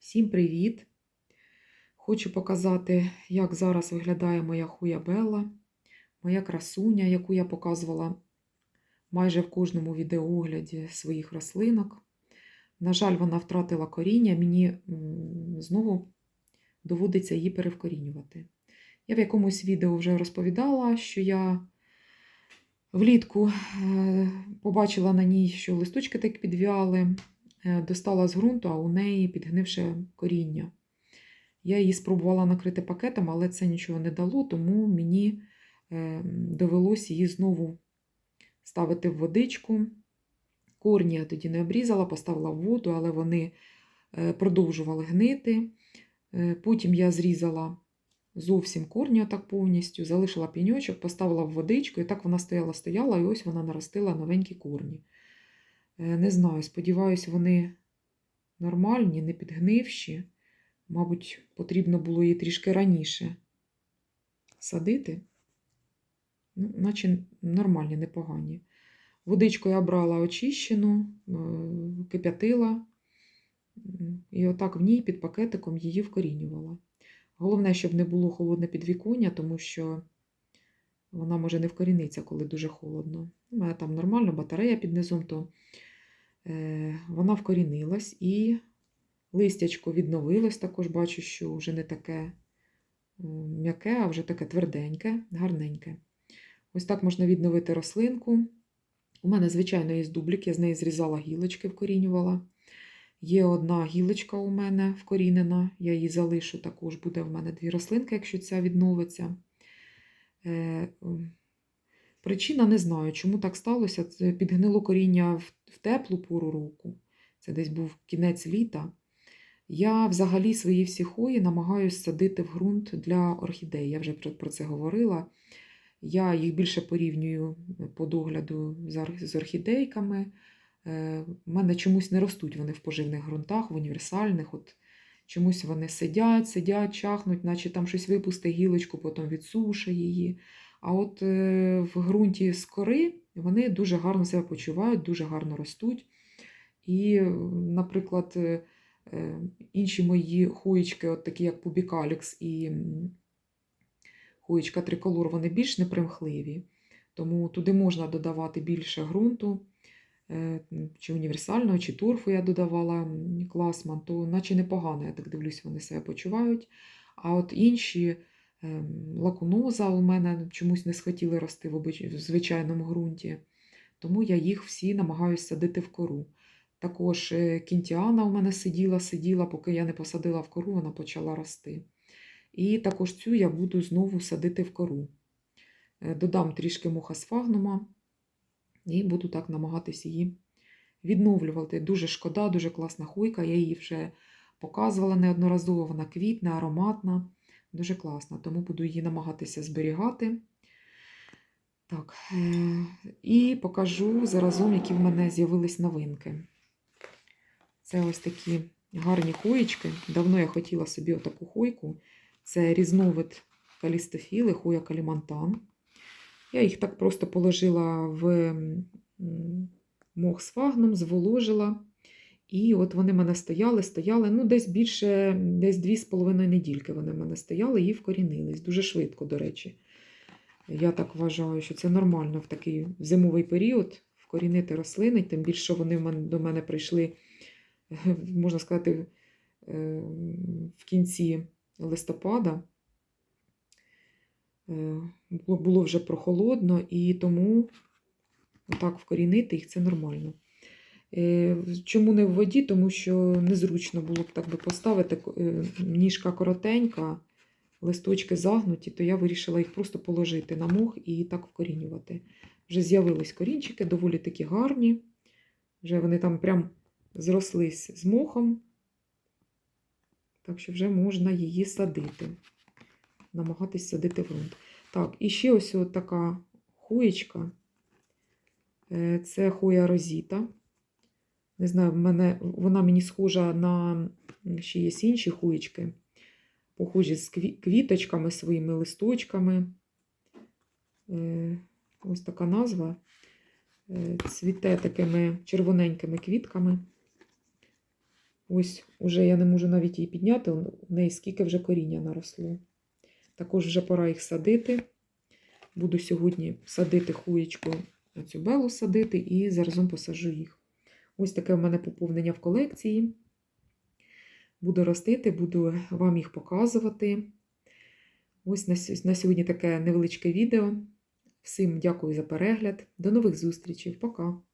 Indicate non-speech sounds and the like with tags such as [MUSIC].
Всім привіт! Хочу показати, як зараз виглядає моя хуя Белла, моя красуня, яку я показувала майже в кожному відеоогляді своїх рослинок. На жаль, вона втратила коріння, мені знову доводиться її перевкорінювати. Я в якомусь відео вже розповідала, що я влітку е, побачила на ній, що листочки так підв'яли, достала з ґрунту, а у неї підгнивше коріння. Я її спробувала накрити пакетом, але це нічого не дало, тому мені е, довелося її знову ставити в водичку. Корні я тоді не обрізала, поставила в воду, але вони е, продовжували гнити. Е, Потім я зрізала зовсім корні отак повністю, залишила піньочок, поставила в водичку, і так вона стояла-стояла, і ось вона наростила новенькі корні. Е, Не знаю, сподіваюся, вони нормальні, не підгнивші. Мабуть, потрібно було її трішки раніше садити. Ну, наче нормальні, непогані. Водичку я брала очищену, е, кип'ятила, і отак в ній під пакетиком її вкорінювала. Головне, щоб не було холодне підвіконня, тому що вона може не вкоріниться, коли дуже холодно. У мене там нормально батарея під низом, то вона вкорінилась і листячко відновилось. Також бачу, що вже не таке м'яке, а вже таке тверденьке, гарненьке. Ось так можна відновити рослинку. У мене, звичайно, є дублік, я з неї зрізала гілочки, вкорінювала. Є одна гілочка у мене вкорінена, я її залишу, також буде в мене дві рослинки, якщо ця відновиться. Е, Причина не знаю, чому так сталося. Це підгнило коріння в, теплу пору року. Це десь був кінець літа. Я взагалі свої всі хої намагаюся садити в ґрунт для орхідей. Я вже про, це говорила. Я їх більше порівнюю по догляду з орхідейками. Е, У мене чомусь не ростуть вони в поживних ґрунтах, в універсальних. От чомусь вони сидять, сидять, чахнуть, наче там щось випусти гілочку, потім відсушує її. А от е, в ґрунті з кори вони дуже гарно себе почувають, дуже гарно ростуть. І, е, наприклад, е, інші мої хоєчки, от такі як Пубікалікс і м, хоєчка триколор, вони більш непримхливі. Тому туди можна додавати більше ґрунту, чи універсального, чи торфу я додавала класман, то наче непогано, я так дивлюсь, вони себе почувають. А от інші лакуноза у мене чомусь не схотіли рости в, звичайному ґрунті, тому я їх всі намагаюся садити в кору. Також е, кінтіана у мене сиділа, сиділа, поки я не посадила в кору, вона почала рости. І також цю я буду знову садити в кору. Е, Додам трішки мухасфагнума і буду так намагатись її відновлювати. Дуже шкода, дуже класна хуйка. Я її вже показувала неодноразово. Вона квітна, ароматна, дуже класна. Тому буду її намагатися зберігати. Так, е, і покажу заразом, які в мене з'явились новинки. Це ось такі гарні хуєчки. Давно я хотіла собі отаку хуйку. Це різновид калістофіли, хуя калімантан. Я їх так просто положила в мох з фагном, зволожила. І от вони в мене стояли, стояли, ну, десь більше, десь дві з половиною недільки вони в мене стояли і вкорінились. Дуже швидко, до речі. Я так вважаю, що це нормально в такий зимовий період вкорінити рослини, тим більше вони до мене прийшли, [LAUGHS] можна сказати, е, в кінці листопада. Е, Було, вже прохолодно, і тому отак вкорінити їх це нормально. Е, Чому не в воді? Тому що незручно було б так би поставити е, ніжка коротенька, листочки загнуті, то я вирішила їх просто положити на мох і так вкорінювати. Вже з'явились корінчики, доволі такі гарні. Вже вони там прям зрослись з мохом. Так що вже можна її садити. Намагатись садити в ґрунт. Так, і ще ось така хуєчка. Е, Це хуя розіта. Не знаю, в мене, вона мені схожа на ще є інші хуєчки. Похожі з квіточками, своїми листочками. Е, Ось така назва. Е, Цвіте такими червоненькими квітками. Ось уже я не можу навіть її підняти, в неї скільки вже коріння наросло. Також вже пора їх садити. Буду сьогодні садити хуєчку, цю белу садити і заразом посаджу їх. Ось таке в мене поповнення в колекції. Буду ростити, буду вам їх показувати. Ось на сьогодні таке невеличке відео. Всім дякую за перегляд. До нових зустрічей. Пока!